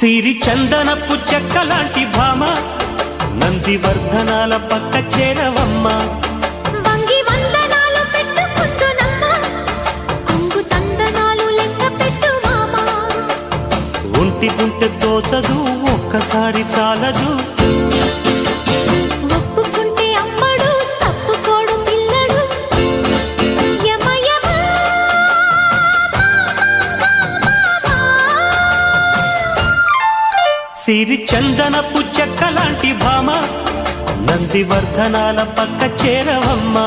సిరి చందనపు చెక్క లాంటి భామ నందివర్ధనాల పక్క చేరవమ్మ. ఒంటి గుంటె తోచదు ఒక్కసారి చాలదు. సిరి చందనపు చెక్క లాంటి భామ నందివర్ధనాల పక్క చేరవమ్మా.